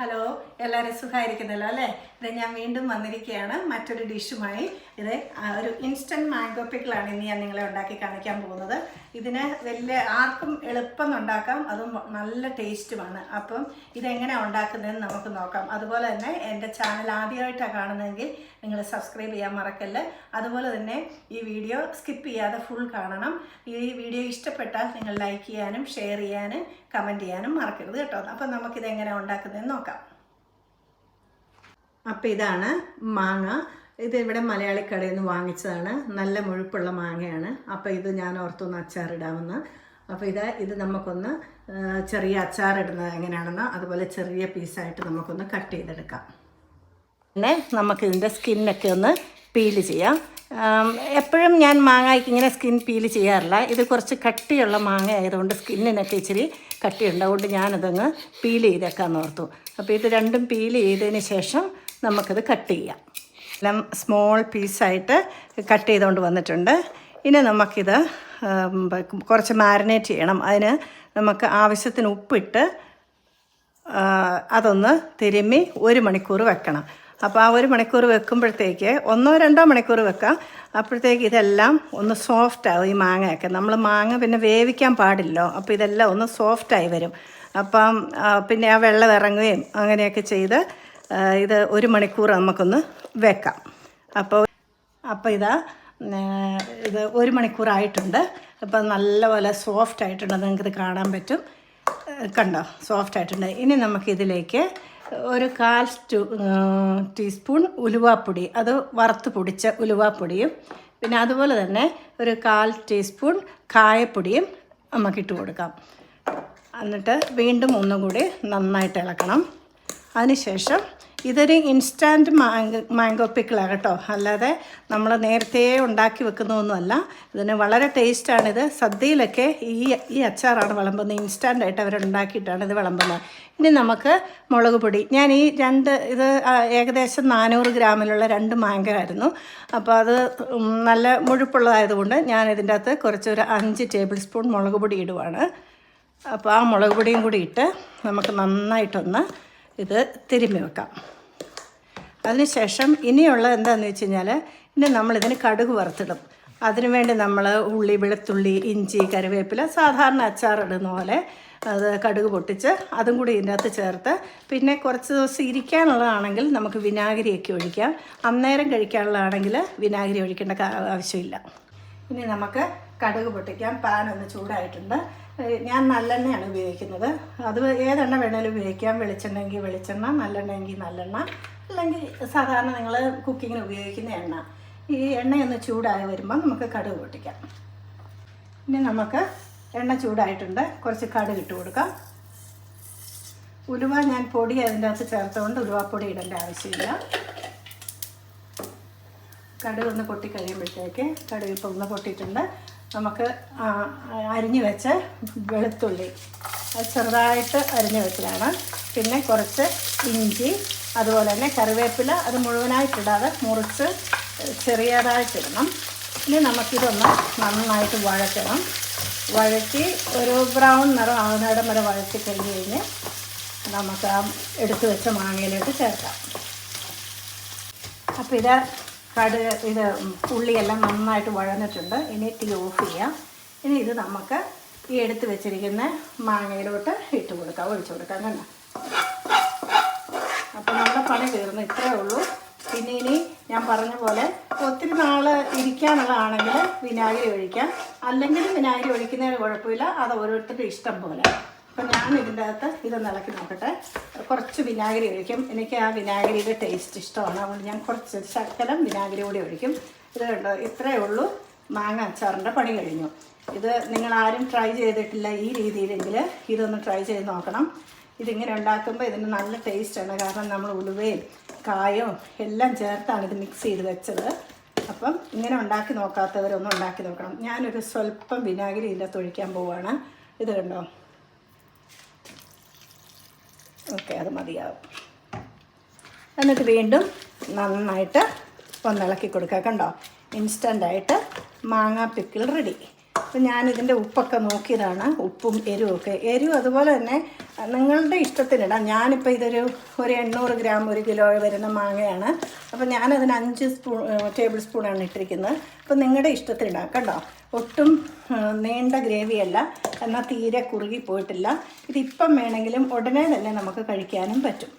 Hello എല്ലാവരും സുഖമായിരിക്കുന്നല്ലോ അല്ലേ? ഇത് ഞാൻ വീണ്ടും വന്നിരിക്കുകയാണ് മറ്റൊരു ഡിഷുമായി. ഇത് ഒരു ഇൻസ്റ്റന്റ് മാംഗോ പിക്കിളാണ് ഇന്ന് ഞാൻ നിങ്ങളെ ഉണ്ടാക്കി കാണിക്കാൻ പോകുന്നത്. ഇതിന് വലിയ ആർക്കും എളുപ്പം ഉണ്ടാക്കാം അതും നല്ല ടേസ്റ്റുമാണ്. അപ്പം ഇതെങ്ങനെയാണ് ഉണ്ടാക്കുന്നതെന്ന് നമുക്ക് നോക്കാം. അതുപോലെ തന്നെ എന്റെ ചാനൽ ആദ്യമായിട്ടാണ് കാണുന്നതെങ്കിൽ നിങ്ങൾ സബ്സ്ക്രൈബ് ചെയ്യാൻ മറക്കല്ല്. അതുപോലെ തന്നെ ഈ വീഡിയോ സ്കിപ്പ് ചെയ്യാതെ ഫുൾ കാണണം. ഈ വീഡിയോ ഇഷ്ടപ്പെട്ടാൽ നിങ്ങൾ ലൈക്ക് ചെയ്യാനും ഷെയർ ചെയ്യാനും കമന്റ് ചെയ്യാനും മറക്കരുത് കേട്ടോ. അപ്പം നമുക്കിത് എങ്ങനെ ഉണ്ടാക്കുന്നതെന്ന് നോക്കാം. അപ്പം ഇതാണ് മാങ്ങ. ഇത് ഇവിടെ മലയാളിക്കടയിൽ നിന്ന് വാങ്ങിച്ചതാണ്. നല്ല മുഴുപ്പുള്ള മാങ്ങയാണ്. അപ്പോൾ ഇത് ഞാൻ ഓർത്തൊന്ന് അച്ചാറിടാമെന്ന്. അപ്പോൾ ഇത് ഇത് നമുക്കൊന്ന് ചെറിയ അച്ചാറിടുന്നത് എങ്ങനെയാണെന്ന് അതുപോലെ ചെറിയ പീസായിട്ട് നമുക്കൊന്ന് കട്ട് ചെയ്തെടുക്കാം. പിന്നെ നമുക്കിതിന്റെ സ്കിന്നൊക്കെ ഒന്ന് പീൽ ചെയ്യാം. എപ്പോഴും ഞാൻ മാങ്ങയ്ക്ക് ഇങ്ങനെ സ്കിൻ പീൽ ചെയ്യാറില്ല. ഇത് കുറച്ച് കട്ടിയുള്ള മാങ്ങ ആയതുകൊണ്ട് സ്കിന്നിനൊക്കെ ഇച്ചിരി കട്ടിയുണ്ട്. അതുകൊണ്ട് ഞാനതങ്ങ് പീൽ ചെയ്തേക്കാന്ന് ഓർത്തു. അപ്പോൾ ഇത് രണ്ടും പീൽ ചെയ്തതിന് ശേഷം നമുക്കത് കട്ട് ചെയ്യാം. എല്ലാം സ്മോൾ പീസായിട്ട് കട്ട് ചെയ്തുകൊണ്ട് വന്നിട്ടുണ്ട്. ഇനി നമുക്കിത് കുറച്ച് മാരിനേറ്റ് ചെയ്യണം. അതിന് നമുക്ക് ആവശ്യത്തിന് ഉപ്പിട്ട് അതൊന്ന് തിരുമ്മി ഒരു മണിക്കൂർ വെക്കണം. അപ്പോൾ ആ ഒരു മണിക്കൂർ വെക്കുമ്പോഴത്തേക്ക് ഒന്നോ രണ്ടോ മണിക്കൂർ വെക്കാം. അപ്പോഴത്തേക്ക് ഇതെല്ലാം ഒന്ന് സോഫ്റ്റ് ആവും ഈ മാങ്ങയൊക്കെ. നമ്മൾ മാങ്ങ പിന്നെ വേവിക്കാൻ പാടില്ലോ. അപ്പോൾ ഇതെല്ലാം ഒന്ന് സോഫ്റ്റായി വരും. അപ്പം പിന്നെ ആ വെള്ളം ഇറങ്ങുകയും അങ്ങനെയൊക്കെ ചെയ്ത് ഇത് ഒരു മണിക്കൂർ നമുക്കൊന്ന് വെക്കാം. അപ്പോൾ അപ്പോൾ ഇതാ ഇത് ഒരു മണിക്കൂറായിട്ടുണ്ട്. അപ്പോൾ നല്ലപോലെ സോഫ്റ്റ് ആയിട്ടുണ്ട് നിങ്ങൾക്കിത് കാണാൻ പറ്റും. കണ്ടോ? സോഫ്റ്റ് ആയിട്ടുണ്ട് ഇനി നമുക്കിതിലേക്ക് ഒരു കാൽ ടീസ്പൂൺ ഉലുവാപ്പൊടി. അത് വറുത്ത് പൊടിച്ച ഉലുവാപ്പൊടിയും പിന്നെ അതുപോലെ തന്നെ ഒരു കാൽ ടീസ്പൂൺ കായപ്പൊടിയും നമുക്കിട്ട് കൊടുക്കാം. എന്നിട്ട് വീണ്ടും ഒന്നുകൂടി നന്നായിട്ട് ഇളക്കണം. അതിനുശേഷം ഇതൊരു ഇൻസ്റ്റാന്റ് മാങ്കോ മാംഗോ പിക്കിളാണ് കേട്ടോ. അല്ലാതെ നമ്മൾ നേരത്തെ ഉണ്ടാക്കി വെക്കുന്നതൊന്നുമല്ല. ഇതിന് വളരെ ടേസ്റ്റാണിത് സദ്യയിലൊക്കെ ഈ ഈ അച്ചാറാണ് വിളമ്പുന്നത്. അവർ ഉണ്ടാക്കിയിട്ടാണ് ഇത് വിളമ്പുന്നത്. ഇനി നമുക്ക് മുളക് പൊടി. ഞാൻ ഈ രണ്ട് ഇത് ഏകദേശം നാനൂറ് ഗ്രാമിലുള്ള രണ്ട് മാങ്ങ ആയിരുന്നു. അപ്പോൾ അത് നല്ല മുഴുപ്പുള്ളതായതുകൊണ്ട് ഞാൻ ഇതിന്റെ അകത്ത് കുറച്ചൊരു അഞ്ച് ടേബിൾ സ്പൂൺ മുളക് പൊടി ഇടുവാണ്. അപ്പോൾ ആ മുളക് പൊടിയും കൂടി ഇട്ട് നമുക്ക് നന്നായിട്ടൊന്ന് ഇത് തിരുമ്മി വെക്കാം. അതിനുശേഷം ഇനിയുള്ള എന്താണെന്ന് വെച്ച് കഴിഞ്ഞാൽ ഇനി നമ്മളിതിന് കടുക് വറുത്തിടും. അതിനുവേണ്ടി നമ്മൾ ഉള്ളി വെളുത്തുള്ളി ഇഞ്ചി കറിവേപ്പില സാധാരണ അച്ചാറിടുന്ന പോലെ അത് കടുക് പൊട്ടിച്ച് അതും കൂടി ഇതിനകത്ത് ചേർത്ത് പിന്നെ കുറച്ച് ദിവസം ഇരിക്കാനുള്ളതാണെങ്കിൽ നമുക്ക് വിനാഗിരിയൊക്കെ ഒഴിക്കാം. അന്നേരം കഴിക്കാനുള്ളതാണെങ്കിൽ വിനാഗിരി ഒഴിക്കേണ്ട ആവശ്യമില്ല. ഇനി നമുക്ക് കടുക് പൊട്ടിക്കാം പാൻ ഒന്ന് ചൂടായിട്ടുണ്ട്. ഞാൻ നല്ലെണ്ണയാണ് ഉപയോഗിക്കുന്നത്. അത് ഏതെണ്ണ വേണേലും ഉപയോഗിക്കാം. വെളിച്ചെണ്ണ വെളിച്ചെണ്ണയെങ്കിൽ വെളിച്ചെണ്ണ നല്ലെണ്ണയെങ്കിൽ നല്ലെണ്ണ അല്ലെങ്കിൽ സാധാരണ നിങ്ങൾ കുക്കിങ്ങിന് ഉപയോഗിക്കുന്ന എണ്ണ. ഈ എണ്ണയൊന്ന് ചൂടായി വരുമ്പോൾ നമുക്ക് കടുക് പൊട്ടിക്കാം. ഇനി നമുക്ക് എണ്ണ ചൂടായിട്ടുണ്ട്. കുറച്ച് കടുക് ഇട്ട് കൊടുക്കാം. ഉലുവ ഞാൻ പൊടി അതിന്റെ അകത്ത് ചേർത്തുകൊണ്ട് ഉലുവാപ്പൊടി ഇടേണ്ട ആവശ്യമില്ല. കടുക് ഒന്ന് പൊട്ടി കഴിയുമ്പോഴത്തേക്ക് കടുക് ഇപ്പം ഒന്ന് പൊട്ടിയിട്ടുണ്ട്. നമുക്ക് അരിഞ്ഞു വെച്ച വെളുത്തുള്ളി. അത് ചെറുതായിട്ട് അരിഞ്ഞു വെച്ചതാണ് പിന്നെ കുറച്ച് ഇഞ്ചി അതുപോലെ തന്നെ കറിവേപ്പില അത് മുഴുവനായിട്ടിടാതെ മുറിച്ച് ചെറിയതായിട്ടിടണം. ഇനി നമുക്കിതൊന്ന് നന്നായിട്ട് വഴറ്റണം. വഴറ്റി ഒരു ബ്രൗൺ നിറം ആകുന്നിടം വരെ വഴറ്റി കഴിഞ്ഞ് കഴിഞ്ഞ് നമുക്ക് ആ എടുത്തു വെച്ച മാങ്ങയിലോട്ട് ചേർക്കാം. അപ്പോൾ ഇത് കടുക് ഇത് ഉള്ളിയെല്ലാം നന്നായിട്ട് വഴന്നിട്ടുണ്ട്. ഇനി തീ ഓഫ് ചെയ്യാം. ഇനി ഇത് നമുക്ക് ഈ എടുത്ത് വെച്ചിരിക്കുന്ന മാങ്ങയിലോട്ട് ഇട്ട് കൊടുക്കാം ഒഴിച്ചു കൊടുക്കാം കണ്ടോ? അപ്പോൾ നമ്മുടെ പണി തീർന്നു ഇത്രയേ ഉള്ളൂ. പിന്നെ ഇനി ഞാൻ പറഞ്ഞ പോലെ ഒത്തിരി നാൾ ഇരിക്കാനുള്ളതാണെങ്കിൽ വിനാഗിരി ഒഴിക്കാം. അല്ലെങ്കിൽ വിനാഗിരി ഒഴിക്കുന്നതിന് കുഴപ്പമില്ല. അത് ഓരോരുത്തരുടെ ഇഷ്ടം പോലെ. അപ്പം ഞാൻ ഇതിന്റെ അകത്ത് ഇതൊന്ന് ഇളക്കി നോക്കട്ടെ. കുറച്ച് വിനാഗിരി ഒഴിക്കും. എനിക്ക് ആ വിനാഗിരിയുടെ ടേസ്റ്റ് ഇഷ്ടമാണ്. അതുകൊണ്ട് ഞാൻ കുറച്ച് ശക്കലം വിനാഗിരി കൂടി ഒഴിക്കും. ഇത് കണ്ടോ? ഇത്രയേ ഉള്ളൂ. മാങ്ങ അച്ചാറിന്റെ പണി കഴിഞ്ഞു. ഇത് നിങ്ങൾ ആരും ട്രൈ ചെയ്തിട്ടില്ല ഈ രീതിയിലെങ്കിൽ ഇതൊന്ന് ട്രൈ ചെയ്ത് നോക്കണം. ഇതിങ്ങനെ ഉണ്ടാക്കുമ്പോൾ ഇതിന് നല്ല ടേസ്റ്റാണ് കാരണം നമ്മൾ ഉലുവയും കായവും എല്ലാം ചേർത്താണ് ഇത് മിക്സ് ചെയ്ത് വെച്ചത്. അപ്പം ഇങ്ങനെ ഉണ്ടാക്കി നോക്കാത്തവരൊന്നും ഉണ്ടാക്കി നോക്കണം. ഞാനൊരു സ്വല്പം വിനാഗിരി അകത്ത് ഒഴിക്കാൻ പോവുകയാണ് ഇത് കണ്ടോ? ഓക്കെ അത് മതിയാവും. എന്നിട്ട് വീണ്ടും നന്നായിട്ട് ഒന്ന് ഇളക്കി കൊടുക്കുക. കണ്ടോ? ഇൻസ്റ്റന്റായിട്ട് മാങ്ങാ പിക്കിൾ റെഡി അപ്പം ഞാനിതിന്റെ ഉപ്പൊക്കെ നോക്കിയതാണ് ഉപ്പും എരിവും ഒക്കെ. എരിവ് അതുപോലെ തന്നെ നിങ്ങളുടെ ഇഷ്ടത്തിനിടാം. ഞാനിപ്പോൾ ഇതൊരു ഒരു എണ്ണൂറ് ഗ്രാം ഒരു കിലോ വരുന്ന മാങ്ങയാണ്. അപ്പോൾ ഞാനതിന് അഞ്ച് സ്പൂൺ ടേബിൾ സ്പൂണാണ് ഇട്ടിരിക്കുന്നത്. അപ്പം നിങ്ങളുടെ ഇഷ്ടത്തിനിടാം കേട്ടോ. ഒട്ടും നീണ്ട ഗ്രേവിയല്ല എന്നാൽ തീരെ കുറുകി പോയിട്ടില്ല. ഇതിപ്പം വേണമെങ്കിലും ഉടനെ തന്നെ നമുക്ക് കഴിക്കാനും പറ്റും.